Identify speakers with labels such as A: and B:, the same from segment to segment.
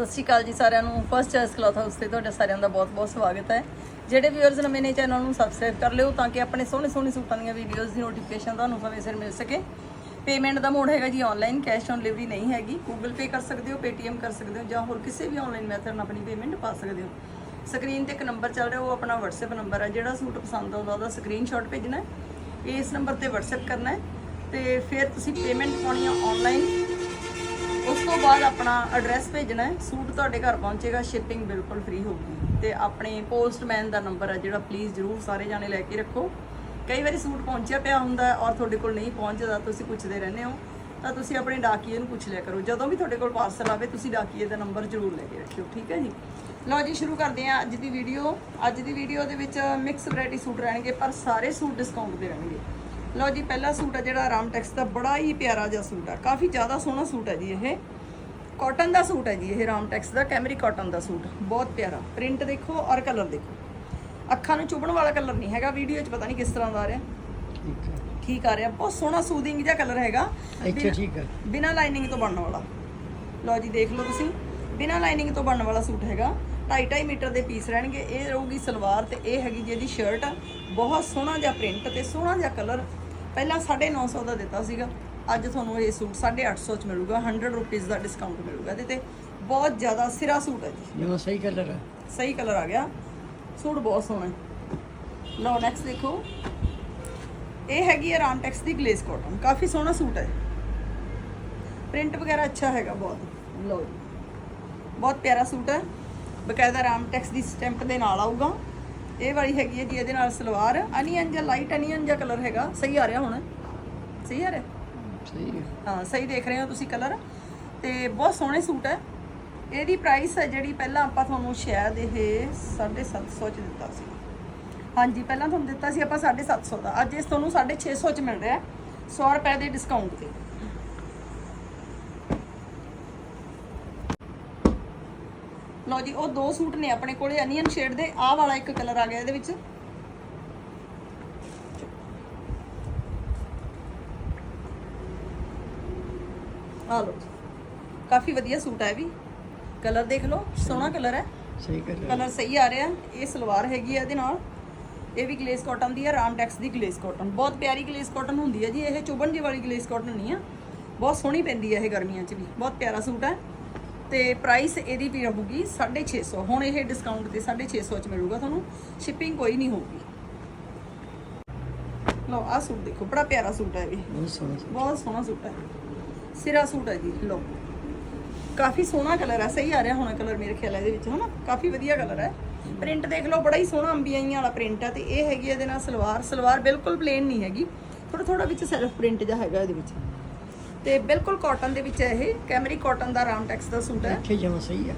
A: ਸਤਿ ਸ਼੍ਰੀ ਅਕਾਲ ਜੀ ਸਾਰਿਆਂ ਨੂੰ। ਫਸਟ ਚੋਇਸ ਕਲੌਥ ਹਾਊਸ ਤੇ ਤੁਹਾਡਾ ਸਾਰਿਆਂ ਦਾ ਬਹੁਤ-ਬਹੁਤ ਸਵਾਗਤ ਹੈ। ਜਿਹੜੇ ਵੀਅਰਸ ਨਵੇਂ ਨੇ ਚੈਨਲ ਨੂੰ ਸਬਸਕ੍ਰਾਈਬ ਕਰ ਲਿਓ ਤਾਂ ਕਿ ਆਪਣੇ ਸੋਹਣੇ ਸੋਹਣੇ ਸੂਟਾਂ ਦੀਆਂ ਵੀਡੀਓਜ਼ ਦੀ ਨੋਟੀਫਿਕੇਸ਼ਨ ਤੁਹਾਨੂੰ ਸਮੇਂ ਸਿਰ ਮਿਲ ਸਕੇ। ਪੇਮੈਂਟ ਦਾ ਮੋਡ ਹੈਗਾ ਜੀ ਆਨਲਾਈਨ ਕੈਸ਼ ਔਨ ਡਿਲੀਵਰੀ ਨਹੀਂ ਹੈਗੀ। ਗੂਗਲ ਪੇ ਕਰ ਸਕਦੇ ਹੋ ਪੇਟੀਐਮ ਕਰ ਸਕਦੇ ਹੋ ਜਾਂ ਹੋਰ ਕਿਸੇ ਵੀ ਆਨਲਾਈਨ ਮੈਥਡ ਨਾਲ ਆਪਣੀ ਪੇਮੈਂਟ ਪਾ ਸਕਦੇ ਹੋ। ਸਕਰੀਨ ਤੇ ਇੱਕ ਨੰਬਰ ਚੱਲ ਰਿਹਾ, ਉਹ ਆਪਣਾ WhatsApp ਨੰਬਰ ਹੈ। ਜਿਹੜਾ ਸੂਟ ਪਸੰਦ ਆਉਂਦਾ ਉਹਦਾ ਸਕਰੀਨਸ਼ਾਟ ਭੇਜਣਾ ਹੈ। ਇਸ ਨੰਬਰ ਤੇ WhatsApp ਕਰਨਾ ਹੈ ਤੇ ਫਿਰ ਤੁਸੀਂ ਪੇਮੈਂਟ ਪਾਉਣੀ ਹੈ ਆਨਲਾਈਨ ਉਸ ਤੋਂ ਬਾਅਦ ਆਪਣਾ ਐਡਰੈਸ ਭੇਜਣਾ ਹੈ। ਸੂਟ ਤੁਹਾਡੇ ਘਰ ਪਹੁੰਚੇਗਾ ਸ਼ਿਪਿੰਗ ਬਿਲਕੁਲ ਫ੍ਰੀ ਹੋਊਗੀ ਤੇ ਆਪਣੇ ਪੋਸਟਮੈਨ ਦਾ ਨੰਬਰ ਹੈ ਜਿਹੜਾ ਪਲੀਜ਼ ਜਰੂਰ ਸਾਰੇ ਜਾਣੇ ਲੈ ਕੇ ਰੱਖੋ। ਕਈ ਵਾਰੀ ਸੂਟ ਪਹੁੰਚਿਆ ਪਿਆ ਹੁੰਦਾ ਔਰ ਤੁਹਾਡੇ ਕੋਲ ਨਹੀਂ ਪਹੁੰਚਦਾ, ਤੁਸੀਂ ਪੁੱਛਦੇ ਰਹਿੰਦੇ ਹੋ। ਤਾਂ ਤੁਸੀਂ ਆਪਣੇ ਡਾਕੀਏ ਨੂੰ ਪੁੱਛ ਲਿਆ ਕਰੋ। ਜਦੋਂ ਵੀ ਤੁਹਾਡੇ ਕੋਲ ਪਾਰਸਲ ਆਵੇ, ਤੁਸੀਂ ਡਾਕੀਏ ਦਾ ਨੰਬਰ ਜਰੂਰ ਲੈ ਕੇ ਰੱਖਿਓ, ਠੀਕ ਹੈ ਜੀ? ਲਓ ਜੀ, ਸ਼ੁਰੂ ਕਰਦੇ ਹਾਂ ਅੱਜ ਦੀ ਵੀਡੀਓ ਅੱਜ ਦੀ ਵੀਡੀਓ ਦੇ ਵਿੱਚ ਮਿਕਸ ਵੈਰਾਈਟੀ ਸੂਟ ਰਹਿਣਗੇ, ਪਰ ਸਾਰੇ ਸੂਟ ਡਿਸਕਾਊਂਟ ਦੇ ਰਹਿਣਗੇ। ਲਓ ਜੀ ਪਹਿਲਾ ਸੂਟ ਹੈ ਜਿਹੜਾ ਰਾਮਟੈਕਸ ਦਾ ਬੜਾ ਹੀ ਪਿਆਰਾ ਜਿਹਾ ਸੂਟ ਹੈ ਕਾਫੀ ਜ਼ਿਆਦਾ ਸੋਹਣਾ ਸੂਟ ਹੈ ਜੀ ਇਹ। ਕਾਟਨ ਦਾ ਸੂਟ ਹੈ ਜੀ ਇਹ ਰਾਮਟੈਕਸ ਦਾ ਕੈਮਰੀ ਕਾਟਨ ਦਾ ਸੂਟ। ਬਹੁਤ ਪਿਆਰਾ। ਪ੍ਰਿੰਟ ਦੇਖੋ ਔਰ ਕਲਰ ਦੇਖੋ। ਅੱਖਾਂ ਨੂੰ ਚੁਭਣ ਵਾਲਾ ਕਲਰ ਨਹੀਂ ਹੈਗਾ ਵੀਡੀਓ 'ਚ ਪਤਾ ਨਹੀਂ ਕਿਸ ਤਰ੍ਹਾਂ ਦਾ ਆ ਰਿਹਾ।
B: ਠੀਕ ਹੈ।
A: ਠੀਕ ਆ ਰਿਹਾ। ਬਹੁਤ ਸੋਹਣਾ ਸੂਦਿੰਗ ਜਿਹਾ ਕਲਰ ਹੈਗਾ।
B: ਇੱਥੇ ਠੀਕ ਹੈ
A: ਬਿਨਾ ਲਾਈਨਿੰਗ ਤੋਂ ਬਣਨ ਵਾਲਾ। ਲਓ ਜੀ ਦੇਖ ਲਓ ਤੁਸੀਂ। ਬਿਨਾ ਲਾਈਨਿੰਗ ਤੋਂ ਬਣਨ ਵਾਲਾ ਸੂਟ ਹੈਗਾ। 2.5 ਮੀਟਰ ਦੇ ਪੀਸ ਰਹਿਣਗੇ। ਇਹ ਰਹੂਗੀ ਸਲਵਾਰ ਤੇ ਇਹ ਹੈਗੀ ਜੀ ਇਹਦੀ ਸ਼ਰਟ ਬਹੁਤ ਸੋਹਣਾ ਜਿਹਾ ਪ੍ਰਿੰਟ ਤੇ ਸੋਹਣਾ ਜਿਹਾ ਕਲਰ ਪਹਿਲਾਂ 950 ਦਾ ਦਿੱਤਾ ਸੀਗਾ। ਅੱਜ ਤੁਹਾਨੂੰ ਇਹ ਸੂਟ 850 ਚ ਮਿਲੂਗਾ। 100 ਰੁਪਏ ਦਾ ਡਿਸਕਾਊਂਟ ਮਿਲੂਗਾ ਇਹਦੇ ਤੇ। ਬਹੁਤ ਜ਼ਿਆਦਾ ਸਿਰਾ ਸੂਟ ਹੈ ਜੀ।
B: ਜਿਵੇਂ ਸਹੀ ਕਲਰ ਹੈ।
A: ਸਹੀ ਕਲਰ ਆ ਗਿਆ। ਸੂਟ ਬਹੁਤ ਸੋਹਣਾ ਹੈ। ਲਓ ਨੈਕਸਟ ਦੇਖੋ। ਇਹ ਹੈਗੀ ਹੈ ਰਾਮਟੈਕਸ ਦੀ ਗਲੇਸ ਕਾਟਨ ਕਾਫੀ ਸੋਹਣਾ ਸੂਟ ਹੈ। ਪ੍ਰਿੰਟ ਵਗੈਰਾ ਅੱਛਾ ਹੈਗਾ ਬਹੁਤ। ਲਓ ਜੀ। ਬਹੁਤ ਪਿਆਰਾ ਸੂਟ ਹੈ। ਬਕਾਇਦਾ ਰਾਮਟੈਕਸ ਦੀ ਸਟੈਂਪ ਦੇ ਨਾਲ ਆਊਗਾ। ਇਹ ਵਾਲੀ ਹੈਗੀ ਹੈ ਜੀ ਇਹਦੇ ਨਾਲ ਸਲਵਾਰ। ਅਨੀਅਨ ਜਾਂ ਲਾਈਟ ਅਨੀਅਨ ਜਾਂ ਕਲਰ ਹੈਗਾ। ਸਹੀ ਆ ਰਿਹਾ ਹੁਣ। ਸਹੀ ਆ ਰਿਹਾ?
B: ਸਹੀ ਹੈ।
A: ਹਾਂ ਸਹੀ ਦੇਖ ਰਹੇ ਹੋ ਤੁਸੀਂ ਕਲਰ ਤੇ ਬਹੁਤ ਸੋਹਣੇ ਸੂਟ ਹੈ। ਇਹਦੀ ਪ੍ਰਾਈਸ ਹੈ ਜਿਹੜੀ ਪਹਿਲਾਂ ਆਪਾਂ ਤੁਹਾਨੂੰ ਸ਼ਾਇਦ ਇਹ 750 ਚ ਦਿੱਤਾ ਸੀ। ਹਾਂਜੀ ਪਹਿਲਾਂ ਤੁਹਾਨੂੰ ਦਿੱਤਾ ਸੀ ਆਪਾਂ 750 ਦਾ। ਅੱਜ ਇਸ ਤੁਹਾਨੂੰ 650 ਚ ਮਿਲ ਰਿਹਾ ਹੈ। 100 ਰੁਪਏ ਦੇ ਡਿਸਕਾਊਂਟ ਤੇ। ਲਓ ਜੀ ਉਹ ਦੋ ਸੂਟ ਨੇ ਆਪਣੇ ਕੋਲੇ ਅਨੀਅਨ ਸ਼ੇਡ ਦੇ ਆਹ ਵਾਲਾ ਇੱਕ ਕਲਰ ਆ ਗਿਆ ਇਹਦੇ ਵਿੱਚ। ਆ ਲਓ। ਕਾਫੀ ਵਧੀਆ ਸੂਟ ਹੈ ਵੀ। ਕਲਰ ਦੇਖ ਲਓ ਸੋਹਣਾ ਕਲਰ ਹੈ।
B: ਸਹੀ ਕਲਰ
A: ਕਲਰ ਸਹੀ ਆ ਰਿਹਾ ਇਹ ਸਲਵਾਰ ਹੈਗੀ ਹੈ ਇਹਦੇ ਨਾਲ। ਇਹ ਵੀ ਗਲੇਸ ਕਾਟਨ ਦੀ ਹੈ ਰਾਮਟੈਕਸ ਦੀ ਗਲੇਸ ਕਾਟਨ। ਬਹੁਤ ਪਿਆਰੀ ਗਲੇਸ ਕਾਟਨ ਹੁੰਦੀ ਹੈ ਜੀ ਇਹ ਚੁਬਣ ਜੀ ਵਾਲੀ ਗਲੇਸ ਕਾਟਨ ਨਹੀਂ ਆ। ਬਹੁਤ ਸੋਹਣੀ ਪੈਂਦੀ ਹੈ ਇਹ ਗਰਮੀਆਂ 'ਚ ਵੀ ਬਹੁਤ ਪਿਆਰਾ ਸੂਟ ਹੈ। ਤੇ ਪ੍ਰਾਈਸ ਇਹਦੀ ਵੀ ਰਹੂਗੀ 650 ਹੁਣ ਇਹ ਡਿਸਕਾਊਂਟ ਤੇ 650 ਚ ਮਿਲੂਗਾ ਤੁਹਾਨੂੰ। ਸ਼ਿਪਿੰਗ ਕੋਈ ਨਹੀਂ ਹੋਊਗੀ। ਲਓ ਆਹ ਸੂਟ ਦੇਖੋ ਬੜਾ ਪਿਆਰਾ ਸੂਟ ਹੈ ਇਹ। ਵੀ
B: ਬਹੁਤ ਸੋਹਣਾ ਸੀ।
A: ਬਹੁਤ ਸੋਹਣਾ ਸੂਟ ਹੈ। ਸਿਰਾ ਸੂਟ ਹੈ ਜੀ ਲੋ ਕਾਫੀ ਸੋਹਣਾ ਕਲਰ ਹੈ ਸਹੀ ਆ ਰਿਹਾ ਹੋਣਾ ਕਲਰ ਮੇਰੇ ਖਿਆਲ ਇਹਦੇ ਵਿੱਚ ਹਨਾ? ਕਾਫੀ ਵਧੀਆ ਕਲਰ ਹੈ। ਪ੍ਰਿੰਟ ਦੇਖ ਲਓ ਬੜਾ ਹੀ ਸੋਹਣਾ ਅੰਬੀਆਈਆਂ ਵਾਲਾ ਪ੍ਰਿੰਟ ਹੈ ਤੇ ਇਹ ਹੈਗੀ ਇਹਦੇ ਨਾਲ ਸਲਵਾਰ। ਸਲਵਾਰ ਬਿਲਕੁਲ ਪਲੇਨ ਨਹੀਂ ਹੈਗੀ। ਥੋੜਾ ਥੋੜਾ ਵਿੱਚ ਸੈਲਫ ਪ੍ਰਿੰਟ ਜਿਹਾ ਹੈਗਾ ਇਹਦੇ ਵਿੱਚ। ਤੇ ਬਿਲਕੁਲ ਕਾਟਨ ਦੇ ਵਿੱਚ ਹੈ ਇਹ। ਕੈਮਰੀ ਕਾਟਨ ਦਾ ਰਾਮਟੈਕਸ ਦਾ ਸੂਟ ਹੈ।
B: ਇੱਥੇ ਜਮਾ ਸਹੀ ਹੈ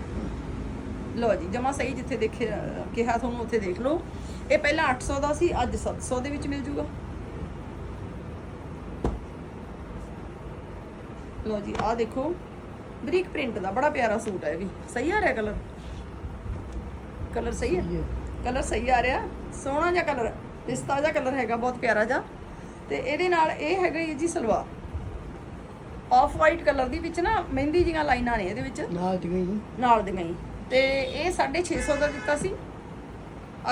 A: ਲੋ ਜੀ ਜਮਾ ਸਹੀ ਜਿੱਥੇ ਦੇਖਿਆ ਕਿਹਾ ਤੁਹਾਨੂੰ ਉੱਥੇ ਦੇਖ ਲਓ। ਇਹ ਪਹਿਲਾਂ 800 ਦਾ ਸੀ ਅੱਜ 700 ਦੇ ਵਿੱਚ ਮਿਲ ਜੂਗਾ। ਲੋ ਜੀ ਆਹ ਦੇਖੋ। ਬਰੀਕ ਪ੍ਰਿੰਟ ਦਾ ਬੜਾ ਪਿਆਰਾ ਸੂਟ ਹੈ ਇਹ ਵੀ। ਸਹੀ ਆ ਰਿਹਾ ਕਲਰ ਕਲਰ ਸਹੀ ਹੈ? ਕਲਰ ਸਹੀ ਆ ਰਿਹਾ। ਸੋਹਣਾ ਜਿਹਾ ਕਲਰ ਪਿਸਤਾ ਜਿਹਾ ਕਲਰ ਹੈਗਾ ਬਹੁਤ ਪਿਆਰਾ ਜਿਹਾ। ਤੇ ਇਹਦੇ ਨਾਲ ਇਹ ਹੈਗਾ ਜੀ ਸਲਵਾਰ। ਆਫ ਵਾਈਟ ਕਲਰ ਦੀ ਵਿੱਚ ਨਾ ਮਹਿੰਦੀ ਜੀਆਂ ਲਾਈਨਾਂ ਨੇ ਇਹਦੇ ਵਿੱਚ।
B: ਨਾਲ ਦੀ ਗਈ
A: ਨਾਲ ਦੀਆਂ ਹੀ। ਤੇ ਇਹ 650 ਦਾ ਦਿੱਤਾ ਸੀ।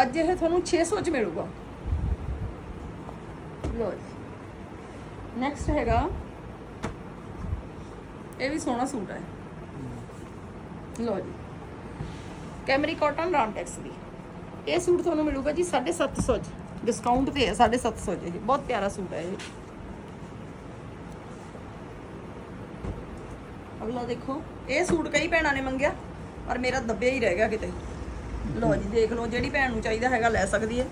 A: ਅੱਜ ਇਹ ਤੁਹਾਨੂੰ 600 ਚ ਮਿਲੂਗਾ। ਲੋ ਜੀ। ਨੈਕਸਟ ਹੈਗਾ। ਇਹ ਵੀ ਸੋਹਣਾ ਸੂਟ ਹੈ। ਲੋ ਜੀ। ਕੈਮਰੀ ਕਾਟਨ ਰਾਮਟੈਕਸ ਦੀ। ਇਹ ਸੂਟ ਤੁਹਾਨੂੰ ਮਿਲੂਗਾ ਜੀ 750 ਚ। ਡਿਸਕਾਊਂਟ ਤੇ ਹੈ 750 ਚ ਇਹ। ਬਹੁਤ ਪਿਆਰਾ ਸੂਟ ਹੈ ਇਹ। ਅਗਲਾ ਦੇਖੋ। ਇਹ ਸੂਟ ਕਈ ਭੈਣਾਂ ਨੇ ਮੰਗਿਆ, ਪਰ ਮੇਰਾ ਦੱਬਿਆ ਹੀ ਰਹਿ ਗਿਆ ਕਿਤੇ। ਲਓ ਜੀ, ਦੇਖ ਲਓ, ਜਿਹੜੀ ਭੈਣ ਨੂੰ ਚਾਹੀਦਾ ਹੈਗਾ ਲੈ ਸਕਦੀ ਹੈ।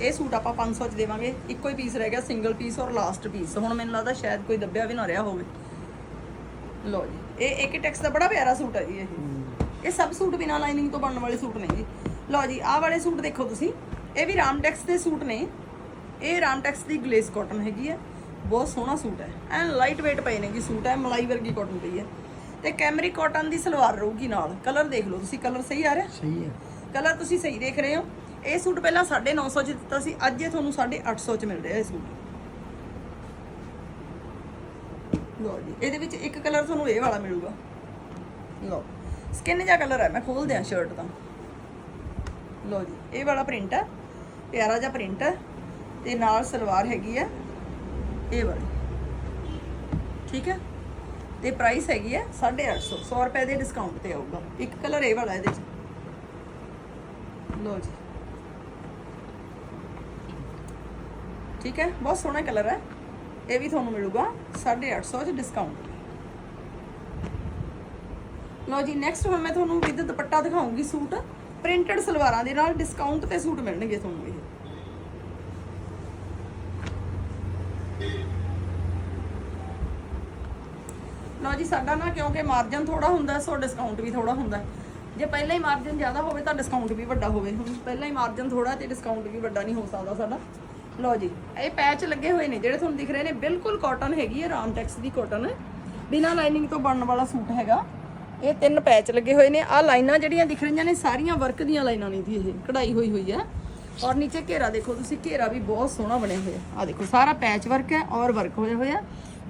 A: ਇਹ ਸੂਟ ਆਪਾਂ 500 ਚ ਦੇਵਾਂਗੇ। ਇੱਕੋ ਹੀ ਪੀਸ ਰਹਿ ਗਿਆ ਸਿੰਗਲ ਪੀਸ ਔਰ ਲਾਸਟ ਪੀਸ ਹੁਣ ਮੈਨੂੰ ਲੱਗਦਾ ਸ਼ਾਇਦ ਕੋਈ ਦੱਬਿਆ ਵੀ ਨਾ ਰਿਹਾ ਹੋਵੇ। ਲਓ ਜੀ, ਇਹ ਏਕਟੈਕਸ ਦਾ ਬੜਾ ਪਿਆਰਾ ਸੂਟ ਹੈ ਜੀ ਇਹ। ਇਹ ਸਭ ਸੂਟ ਬਿਨਾਂ ਲਾਈਨਿੰਗ ਤੋਂ ਬਣਨ ਵਾਲੇ ਸੂਟ ਨੇ ਜੀ। ਲਓ ਜੀ, ਆਹ ਵਾਲੇ ਸੂਟ ਦੇਖੋ ਤੁਸੀਂ। ਇਹ ਵੀ ਰਾਮਟੈਕਸ ਦੇ ਸੂਟ ਨੇ। ਇਹ ਰਾਮਟੈਕਸ ਦੀ ਗਲੇਸ ਕਾਟਨ ਹੈਗੀ ਹੈ। ਬਹੁਤ ਸੋਹਣਾ ਸੂਟ ਹੈ। ਐਂ ਲਾਈਟ weight ਪਏ ਨੇ ਜੀ ਸੂਟ ਹੈ ਮਲਾਈ ਵਰਗੀ ਕਾਟਨ ਪਈ ਹੈ। ਤੇ ਕੈਮਰੀ ਕਾਟਨ ਦੀ ਸਲਵਾਰ ਰਹੂਗੀ ਨਾਲ। ਕਲਰ ਦੇਖ ਲਓ ਤੁਸੀਂ ਕਲਰ ਸਹੀ ਆ ਰਿਹਾ?
B: ਸਹੀ ਹੈ
A: ਕਲਰ ਤੁਸੀਂ ਸਹੀ ਦੇਖ ਰਹੇ ਹੋ। ਇਹ ਸੂਟ ਪਹਿਲਾਂ 950 ਚ ਦਿੱਤਾ ਸੀ ਅੱਜ ਇਹ ਤੁਹਾਨੂੰ 850 ਚ ਮਿਲ ਰਿਹਾ ਇਹ ਸੂਟ। ਲਓ ਜੀ ਇਹਦੇ ਵਿੱਚ ਇੱਕ ਕਲਰ ਤੁਹਾਨੂੰ ਇਹ ਵਾਲਾ ਮਿਲੂਗਾ। ਲਓ ਸਕਿਨ ਜਿਹਾ ਕਲਰ ਹੈ ਮੈਂ ਖੋਲ ਦਿਆਂ ਸ਼ਰਟ ਦਾ ਲਓ ਜੀ ਇਹ ਵਾਲਾ ਪ੍ਰਿੰਟ ਹੈ ਪਿਆਰਾ ਜਿਹਾ ਪ੍ਰਿੰਟ ਹੈ ਤੇ ਨਾਲ ਸਲਵਾਰ ਹੈਗੀ ਹੈ ਇਹ ਵਾਲੀ। ਠੀਕ ਹੈ ਤੇ ਪ੍ਰਾਈਸ ਹੈਗੀ ਹੈ 850 100 ਰੁਪਏ ਦੇ ਡਿਸਕਾਊਂਟ ਤੇ ਆਊਗਾ। ਇੱਕ ਕਲਰ ਇਹ ਵਾਲਾ ਇਹਦੇ ਚ। ਲਓ ਜੀ। ਠੀਕ ਹੈ? ਬਹੁਤ ਸੋਹਣਾ ਕਲਰ ਹੈ। ਇਹ ਵੀ ਤੁਹਾਨੂੰ ਮਿਲੂਗਾ 850 ਚ ਡਿਸਕਾਊਂਟ ਲਓ ਜੀ ਨੈਕਸਟ ਹੁਣ ਮੈਂ ਤੁਹਾਨੂੰ ਵਿਦ ਦੁਪੱਟਾ ਦਿਖਾਉਂਗੀ ਸੂਟ। ਪ੍ਰਿੰਟਡ ਸਲਵਾਰਾਂ ਦੇ ਨਾਲ ਡਿਸਕਾਊਂਟ ਤੇ ਸੂਟ ਮਿਲਣਗੇ ਤੁਹਾਨੂੰ ਇਹ। ਜੀ, ਸਾਡਾ ਨਾ ਕਿਉਂਕਿ ਮਾਰਜਨ ਥੋੜਾ ਹੁੰਦਾ, ਸੋ ਡਿਸਕਾਊਂਟ ਵੀ ਥੋੜਾ ਹੁੰਦਾ। ਜੇ ਪਹਿਲਾਂ ਹੀ ਮਾਰਜਨ ਜ਼ਿਆਦਾ ਹੋਵੇ ਤਾਂ ਡਿਸਕਾਊਂਟ ਵੀ ਵੱਡਾ ਹੋਵੇ। ਹੁਣ ਪਹਿਲਾਂ ਹੀ ਮਾਰਜਨ ਥੋੜਾ ਤੇ ਡਿਸਕਾਊਂਟ ਵੀ ਵੱਡਾ ਨਹੀਂ ਹੋ ਸਕਦਾ ਸਾਡਾ। ਲਓ ਜੀ, ਇਹ ਪੈਚ ਲੱਗੇ ਹੋਏ ਨੇ, ਜਿਹੜੇ ਤੁਹਾਨੂੰ ਦਿਖ ਰਹੇ ਨੇ, ਬਿਲਕੁਲ ਕਾਟਨ ਹੈਗੀ ਹੈ ਰਾਮਟੈਕਸ ਦੀ ਕਾਟਨ ਹੈ ਬਿਨਾ ਲਾਈਨਿੰਗ ਤੋਂ ਬਣਨ ਵਾਲਾ ਸੂਟ ਹੈਗਾ। ਇਹ ਤਿੰਨ ਪੈਚ ਲੱਗੇ ਹੋਏ ਨੇ। ਆਹ ਲਾਈਨਾਂ ਜਿਹੜੀਆਂ ਦਿਖ ਰਹੀਆਂ ਨੇ, ਸਾਰੀਆਂ ਵਰਕ ਦੀਆਂ ਲਾਈਨਾਂ ਨਹੀਂ ਦੀ ਇਹ, ਕਢਾਈ ਹੋਈ ਹੋਈ ਹੈ। ਔਰ ਨੀਚੇ ਘੇਰਾ ਦੇਖੋ ਤੁਸੀਂ, ਘੇਰਾ ਵੀ ਬਹੁਤ ਸੋਹਣਾ ਬਣਿਆ ਹੋਇਆ। ਆ ਦੇਖੋ, ਸਾਰਾ ਪੈਚ ਵਰਕ ਹੈ ਔਰ ਵਰਕ ਹੋਇਆ ਹੋਇਆ।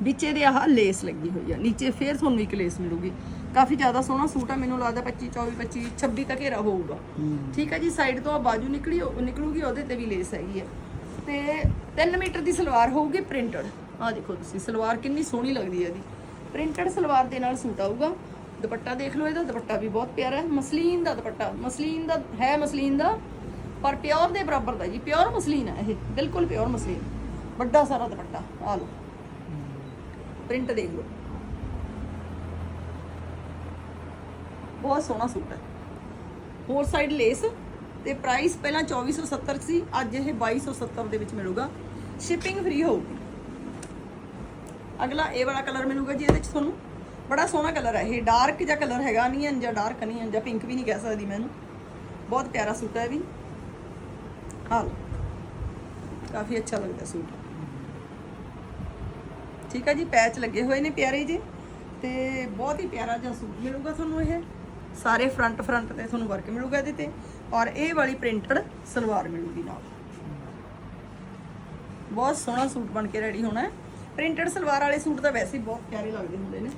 A: ਵਿੱਚ ਇਹਦੇ ਆਹ ਲੇਸ ਲੱਗੀ ਹੋਈ ਆ ਨੀਚੇ ਫੇਰ ਤੁਹਾਨੂੰ ਇੱਕ ਲੇਸ ਮਿਲੂਗੀ। ਕਾਫੀ ਜ਼ਿਆਦਾ ਸੋਹਣਾ ਸੂਟ ਆ ਮੈਨੂੰ ਲੱਗਦਾ 25 24 25 26 ਤੱਕ ਘੇਰਾ ਹੋਊਗਾ ਠੀਕ ਹੈ ਜੀ ਸਾਈਡ ਤੋਂ ਆ ਬਾਜੂ ਨਿਕਲੀ ਉਹ ਨਿਕਲੂਗੀ ਉਹਦੇ ਤੇ ਵੀ ਲੇਸ ਹੈਗੀ ਹੈ ਤੇ 3 ਮੀਟਰ ਦੀ ਸਲਵਾਰ ਹੋਊਗੀ ਪ੍ਰਿੰਟਡ ਆ ਦੇਖੋ ਤੁਸੀਂ ਸਲਵਾਰ ਕਿੰਨੀ ਸੋਹਣੀ ਲੱਗਦੀ ਹੈ ਇਹਦੀ। ਪ੍ਰਿੰਟਡ ਸਲਵਾਰ ਦੇ ਨਾਲ ਸੂਟ ਆਊਗਾ। ਦੁਪੱਟਾ ਦੇਖ ਲਓ ਇਹਦਾ ਦੁਪੱਟਾ ਵੀ ਬਹੁਤ ਪਿਆਰਾ ਹੈ। ਮਸਲੀਨ ਦਾ ਦੁਪੱਟਾ ਮਸਲੀਨ ਦਾ ਹੈ ਮਸਲੀਨ ਦਾ ਪਰ ਪਿਓਰ ਦੇ ਬਰਾਬਰ ਦਾ ਜੀ ਪਿਓਰ ਮਸਲੀਨ ਹੈ ਇਹ ਬਿਲਕੁਲ ਪਿਓਰ ਮਸਲੀਨ। ਵੱਡਾ ਸਾਰਾ ਦੁਪੱਟਾ ਆ ਲਓ। ਪ੍ਰਿੰਟ ਦੇਖ ਲਓ। ਬਹੁਤ ਸੋਹਣਾ ਸੂਟ ਹੈ। ਹੋਰ ਸਾਈਡ ਲੇਸ ਤੇ ਪ੍ਰਾਈਸ ਪਹਿਲਾਂ 2470 ਸੀ ਅੱਜ ਇਹ 2270 ਦੇ ਵਿੱਚ ਮਿਲੂਗਾ। ਸ਼ਿਪਿੰਗ ਫ੍ਰੀ ਹੋਊਗੀ। ਅਗਲਾ ਇਹ ਵਾਲਾ ਕਲਰ ਮਿਲੂਗਾ ਜੀ, ਇਹਦੇ ਵਿੱਚ ਤੁਹਾਨੂੰ ਬੜਾ ਸੋਹਣਾ ਕਲਰ ਹੈ। ਇਹ ਡਾਰਕ ਜਿਹਾ ਕਲਰ ਹੈਗਾ ਨਹੀਂ ਹੈ, ਜਾਂ ਡਾਰਕ ਨਹੀਂ ਹੈ, ਜਾਂ ਪਿੰਕ ਵੀ ਨਹੀਂ ਕਹਿ ਸਕਦੀ ਮੈਂ ਇਹਨੂੰ। ਬਹੁਤ ਪਿਆਰਾ ਸੂਟ ਹੈ ਇਹ ਵੀ। ਹਾਂ ਕਾਫੀ ਅੱਛਾ ਲੱਗਦਾ ਸੂਟ। ਠੀਕ ਆ ਜੀ, ਪੈਚ ਲੱਗੇ ਹੋਏ ਨੇ ਪਿਆਰੇ ਜੀ ਤੇ ਬਹੁਤ ਹੀ ਪਿਆਰਾ ਜਿਹਾ ਸੂਟ ਮਿਲੂਗਾ ਤੁਹਾਨੂੰ ਇਹ। ਸਾਰੇ ਫਰੰਟ ਫਰੰਟ ਤੇ ਤੁਹਾਨੂੰ ਵਰਕ ਮਿਲੂਗਾ ਇਹਦੇ ਤੇ ਔਰ ਇਹ ਵਾਲੀ ਪ੍ਰਿੰਟਡ ਸਲਵਾਰ ਮਿਲੂਗੀ ਨਾਲ। ਬਹੁਤ ਸੋਹਣਾ ਸੂਟ ਬਣ ਕੇ ਰੈਡੀ ਹੋਣਾ ਹੈ। ਪ੍ਰਿੰਟਡ ਸਲਵਾਰ ਵਾਲੇ ਸੂਟ ਤਾਂ ਵੈਸੇ ਹੀ ਬਹੁਤ ਪਿਆਰੇ ਲੱਗਦੇ ਹੁੰਦੇ ਨੇ।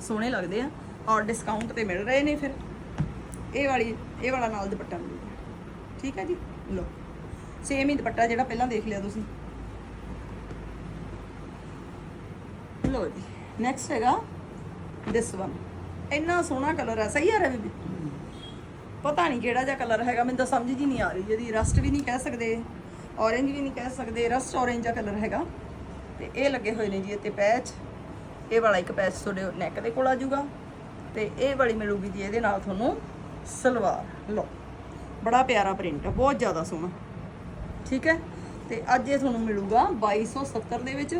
A: ਸੋਹਣੇ ਲੱਗਦੇ ਆ ਔਰ ਡਿਸਕਾਊਂਟ ਤੇ ਮਿਲ ਰਹੇ ਨੇ ਫਿਰ। ਇਹ ਵਾਲੀ, ਇਹ ਵਾਲਾ ਨਾਲ ਦੁਪੱਟਾ ਮਿਲੂਗਾ। ਠੀਕ ਹੈ ਜੀ, ਲਓ। ਸੇਮ ਹੀ ਦੁਪੱਟਾ ਜਿਹੜਾ ਪਹਿਲਾਂ ਦੇਖ ਲਿਆ ਤੁਸੀਂ। ਲੋ ਜੀ। ਨੈਕਸਟ ਹੈਗਾ ਦਿਸ ਵਨ ਇੰਨਾ ਸੋਹਣਾ ਕਲਰ ਹੈ ਸਹੀ ਆ ਰਿਹਾ ਬੀਬੀ? ਪਤਾ ਨਹੀਂ ਕਿਹੜਾ ਜਿਹਾ ਕਲਰ ਹੈਗਾ, ਮੈਨੂੰ ਤਾਂ ਸਮਝ ਹੀ ਨਹੀਂ ਆ ਰਹੀ। ਜਿਹਦੀ ਰਸਟ ਵੀ ਨਹੀਂ ਕਹਿ ਸਕਦੇ ਔਰੇਂਜ ਵੀ ਨਹੀਂ ਕਹਿ ਸਕਦੇ ਰਸਟ ਔਰੇਂਜ ਦਾ ਕਲਰ ਹੈਗਾ। ਤੇ ਇਹ ਲੱਗੇ ਹੋਏ ਨੇ ਜੀ ਇੱਥੇ ਪੈਚ ਇਹ ਵਾਲਾ ਇੱਕ ਪੈਚ ਤੁਹਾਡੇ ਨੈਕ ਦੇ ਕੋਲ ਆ ਜਾਊਗਾ। ਤੇ ਇਹ ਵਾਲੀ ਮਿਲੂਗੀ ਜੀ ਇਹਦੇ ਨਾਲ ਤੁਹਾਨੂੰ ਸਲਵਾਰ। ਲਓ, ਬੜਾ ਪਿਆਰਾ ਪ੍ਰਿੰਟ ਹੈ ਬਹੁਤ ਜ਼ਿਆਦਾ ਸੋਹਣਾ। ਠੀਕ ਹੈ? ਤੇ ਅੱਜ ਇਹ ਤੁਹਾਨੂੰ ਮਿਲੂਗਾ 2270 ਦੇ ਵਿੱਚ।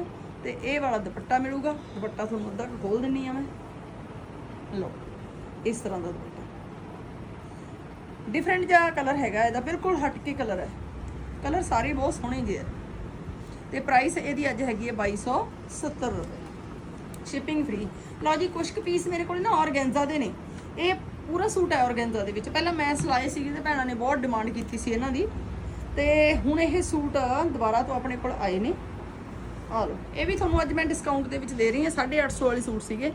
A: ਤੇ ਇਹ ਵਾਲਾ ਦੁਪੱਟਾ ਮਿਲੂਗਾ। ਦੁਪੱਟਾ ਤੁਹਾਨੂੰ ਅੱਧਾ ਕੁ ਖੋਲ ਦਿੰਨੀ ਆ ਮੈਂ। ਲਓ, ਇਸ ਤਰ੍ਹਾਂ ਦਾ ਦੁਪੱਟਾ। ਡਿਫਰੈਂਟ ਜਿਹਾ ਕਲਰ ਹੈਗਾ ਇਹਦਾ, ਬਿਲਕੁਲ ਹਟ ਕੇ ਕਲਰ ਹੈ। ਕਲਰ ਸਾਰੇ ਬਹੁਤ ਸੋਹਣੇ ਜਿਹੇ ਆ। ਤੇ ਪ੍ਰਾਈਸ ਇਹਦੀ ਅੱਜ ਹੈਗੀ ਹੈ 2270 ਰੁਪਏ। ਸ਼ਿਪਿੰਗ ਫ੍ਰੀ ਲਓ ਜੀ ਕੁਝ ਕੁ ਪੀਸ ਮੇਰੇ ਕੋਲ ਨਾ ਔਰਗੈਂਜਾ ਦੇ ਨੇ। ਇਹ ਪੂਰਾ ਸੂਟ ਹੈ ਔਰਗੈਂਜਾ ਦੇ ਵਿੱਚ। ਪਹਿਲਾਂ ਮੈਂ ਸਿਲਾਏ ਸੀਗੇ ਤੇ ਭੈਣਾਂ ਨੇ ਬਹੁਤ ਡਿਮਾਂਡ ਕੀਤੀ ਸੀ ਇਹਨਾਂ ਦੀ। ਤੇ ਹੁਣ ਇਹ ਸੂਟ ਦੁਬਾਰਾ ਤੋਂ ਆਪਣੇ ਕੋਲ ਆਏ ਨੇ। ਆ ਲਓ ਇਹ ਵੀ ਤੁਹਾਨੂੰ ਅੱਜ ਮੈਂ ਡਿਸਕਾਊਂਟ ਦੇ ਵਿੱਚ ਦੇ ਰਹੀ ਹਾਂ 850 ਵਾਲੇ ਸੂਟ ਸੀਗੇ।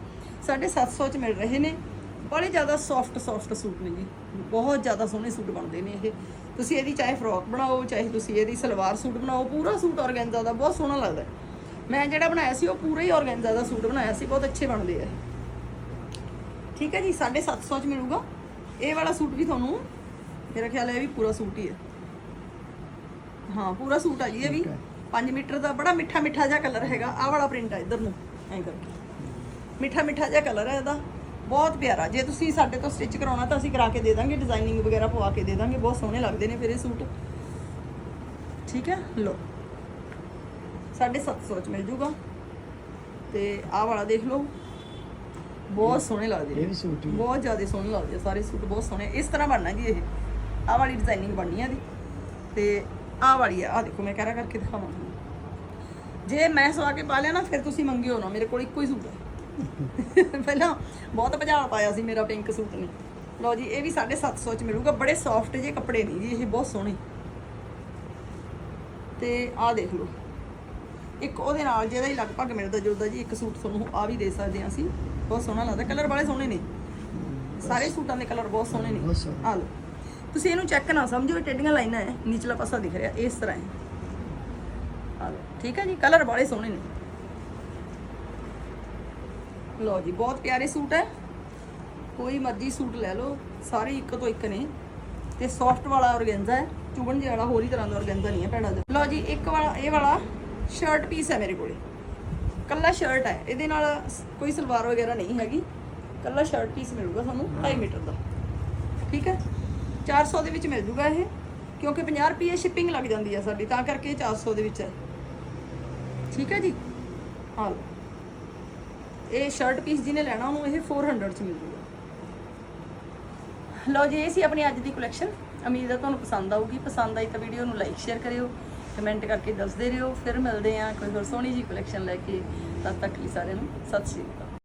A: 750 ਚ ਮਿਲ ਰਹੇ ਨੇ। ਬੜੇ ਜ਼ਿਆਦਾ ਸੌਫਟ ਸੌਫਟ ਸੂਟ ਨੇ ਜੀ। ਬਹੁਤ ਜ਼ਿਆਦਾ ਸੋਹਣੇ ਸੂਟ ਬਣਦੇ ਨੇ ਇਹ। ਤੁਸੀਂ ਇਹਦੀ ਚਾਹੇ ਫਰੋਕ ਬਣਾਓ, ਚਾਹੇ ਤੁਸੀਂ ਇਹਦੀ ਸਲਵਾਰ ਸੂਟ ਬਣਾਓ, ਪੂਰਾ ਸੂਟ ਆਰਗੈਂਜ਼ਾ ਦਾ, ਬਹੁਤ ਸੋਹਣਾ ਲੱਗਦਾ ਮੈਂ ਜਿਹੜਾ ਬਣਾਇਆ ਸੀ, ਉਹ ਪੂਰਾ ਹੀ ਆਰਗੈਂਜ਼ਾ ਦਾ ਸੂਟ ਬਣਾਇਆ ਸੀ, ਬਹੁਤ ਅੱਛੇ ਬਣਦੇ ਆ। ਠੀਕ ਹੈ ਜੀ 750 ਚ ਮਿਲੂਗਾ। ਇਹ ਵਾਲਾ ਸੂਟ ਵੀ ਤੁਹਾਨੂੰ, ਮੇਰਾ ਖਿਆਲ ਹੈ ਇਹ ਵੀ ਪੂਰਾ ਸੂਟ ਹੀ ਹੈ। ਹਾਂ, ਪੂਰਾ ਸੂਟ ਆ ਜੀ, ਇਹ ਵੀ। 5 ਮੀਟਰ ਦਾ ਬੜਾ ਮਿੱਠਾ ਮਿੱਠਾ ਜਿਹਾ ਕਲਰ ਹੈਗਾ। ਆਹ ਵਾਲਾ ਪ੍ਰਿੰਟ ਆ ਇਧਰ ਨੂੰ ਐਂ ਕਰਕੇ। ਮਿੱਠਾ ਮਿੱਠਾ ਜਿਹਾ ਕਲਰ ਹੈ ਇਹਦਾ। ਬਹੁਤ ਪਿਆਰਾ। ਜੇ ਤੁਸੀਂ ਸਾਡੇ ਤੋਂ ਸਟਿਚ ਕਰਾਉਣਾ ਤਾਂ ਅਸੀਂ ਕਰਾ ਕੇ ਦੇ ਦਾਂਗੇ ਡਿਜ਼ਾਈਨਿੰਗ ਵਗੈਰਾ ਪਵਾ ਕੇ ਦੇ ਦਾਂਗੇ। ਬਹੁਤ ਸੋਹਣੇ ਲੱਗਦੇ ਨੇ ਫਿਰ ਇਹ ਸੂਟ। ਠੀਕ ਹੈ? ਲੋ 750 ਚ ਮਿਲ ਜੂਗਾ। ਤੇ ਆਹ ਵਾਲਾ ਦੇਖ ਲਓ। ਬਹੁਤ ਸੋਹਣੇ ਲੱਗਦੇ
B: ਇਹ ਵੀ ਸੂਟ ਹੀ ਹੈ।
A: ਬਹੁਤ ਜ਼ਿਆਦਾ ਸੋਹਣੇ ਲੱਗਦੇ ਸਾਰੇ ਸੂਟ ਬਹੁਤ ਸੋਹਣੇ। ਇਸ ਤਰ੍ਹਾਂ ਬਣਨਾ ਜੀ ਇਹ। ਆਹ ਵਾਲੀ ਡਿਜ਼ਾਈਨਿੰਗ ਬਣਨੀ ਆ ਦੀ ਤੇ ਆਹ ਵਾਲੀ ਆ ਆਹ ਦੇਖੋ ਮੈਂ ਕਹਿਰਾ ਕਰਕੇ ਦਿਖਾਵਾਂ ਤੁਹਾਨੂੰ। ਜੇ ਮੈਂ ਸਵਾ ਕੇ ਪਾ ਲਿਆ ਨਾ ਫਿਰ ਤੁਸੀਂ ਮੰਗਿਓ ਨਾ ਮੇਰੇ ਕੋਲ ਇੱਕੋ ਹੀ ਸੂਟ ਹੈ ਪਹਿਲਾਂ ਬਹੁਤ ਭਜਾਲ ਪਾਇਆ ਸੀ ਮੇਰਾ ਪਿੰਕ ਸੂਟ ਨੇ। ਲਓ ਜੀ ਇਹ ਵੀ 750 ਚ ਮਿਲੂਗਾ ਬੜੇ ਸੌਫਟ ਜਿਹੇ ਕੱਪੜੇ ਨਹੀਂ ਜੀ ਇਹ ਬਹੁਤ ਸੋਹਣੇ। ਤੇ ਆਹ ਦੇਖ ਲਓ। ਇੱਕ ਉਹਦੇ ਨਾਲ ਜਿਹਦਾ ਹੀ ਲਗਭਗ ਮਿਲਦਾ ਜੁਲਦਾ ਜੀ ਇੱਕ ਸੂਟ ਤੁਹਾਨੂੰ ਆ ਵੀ ਦੇ ਸਕਦੇ ਹਾਂ ਅਸੀਂ। ਬਹੁਤ ਸੋਹਣਾ ਲੱਗਦਾ ਕਲਰ ਬੜੇ ਸੋਹਣੇ ਨੇ। ਸਾਰੇ ਸੂਟਾਂ ਦੇ ਕਲਰ ਬਹੁਤ ਸੋਹਣੇ ਨੇ। ਆ ਲਓ। ਤੁਸੀਂ ਇਹਨੂੰ ਚੈੱਕ ਨਾ ਸਮਝੋ, ਇਹ ਟੇਡੀਆਂ ਲਾਈਨਾਂ ਹੈ ਨੀਚਲਾ ਪਾਸਾ ਦਿਖ ਰਿਹਾ, ਇਸ ਤਰ੍ਹਾਂ ਹੈ ਠੀਕ ਹੈ ਜੀ ਕਲਰ ਬੜੇ ਸੋਹਣੇ ਨੇ। ਲਓ ਜੀ, ਬਹੁਤ ਪਿਆਰੇ ਸੂਟ ਹੈ ਕੋਈ ਮਰਜ਼ੀ ਸੂਟ ਲੈ ਲਓ, ਸਾਰੇ ਇੱਕ ਤੋਂ ਇੱਕ ਨੇ। ਤੇ ਸੌਫਟ ਵਾਲਾ ਔਰਗੈਂਜ਼ਾ ਹੈ ਚੁਬਣ ਜਿਹਾ ਵਾਲਾ ਹੋਰ ਹੀ ਤਰ੍ਹਾਂ ਦਾ ਔਰਗੈਂਜ਼ਾ ਨਹੀਂ ਹੈ ਭੈਣਾਂ ਦਾ। ਲਓ ਜੀ, ਇੱਕ ਵਾਲਾ, ਇਹ ਵਾਲਾ ਸ਼ਰਟ ਪੀਸ ਹੈ ਮੇਰੇ ਕੋਲੇ। ਕੱਲਾ ਸ਼ਰਟ ਹੈ ਇਹਦੇ ਨਾਲ ਕੋਈ ਸਲਵਾਰ ਵਗੈਰਾ ਨਹੀਂ ਹੈਗੀ। ਕੱਲਾ ਸ਼ਰਟ ਪੀਸ ਮਿਲੂਗਾ ਤੁਹਾਨੂੰ 2.5 ਮੀਟਰ ਦਾ। ਠੀਕ ਹੈ 400 ਦੇ ਵਿੱਚ ਮਿਲ ਜੂਗਾ ਇਹ, ਕਿਉਂਕਿ 50 ਰੁਪਏ ਸ਼ਿਪਿੰਗ ਲੱਗ ਜਾਂਦੀ ਆ ਸਾਡੀ, ਤਾਂ ਕਰਕੇ ਇਹ 400 ਦੇ ਵਿੱਚ ਹੈ। ਠੀਕ ਹੈ ਜੀ? ਹਾਂ। ਲਓ ਇਹ ਸ਼ਰਟ ਪੀਸ ਜਿਹਨੇ ਲੈਣਾ, ਉਹਨੂੰ ਇਹ 400 ਚ ਮਿਲ ਜੂਗਾ। ਲਓ ਜੀ, ਇਹ ਸੀ ਆਪਣੀ ਅੱਜ ਦੀ ਕਲੈਕਸ਼ਨ ਉਮੀਦ ਹੈ ਤੁਹਾਨੂੰ ਪਸੰਦ ਆਊਗੀ। ਪਸੰਦ ਆਈ ਤਾਂ ਵੀਡੀਓ ਨੂੰ ਲਾਈਕ ਸ਼ੇਅਰ ਕਰਿਓ ਕਮੈਂਟ ਕਰਕੇ ਦੱਸਦੇ ਰਹੋ। ਫਿਰ ਮਿਲਦੇ ਹਾਂ ਕੋਈ ਹੋਰ ਸੋਹਣੀ ਜੀ ਕਲੈਕਸ਼ਨ ਲੈ ਕੇ। ਤਦ ਤੱਕ ਲਈ ਸਾਰਿਆਂ ਨੂੰ, ਸਤਿ ਸ਼੍ਰੀ ਅਕਾਲ।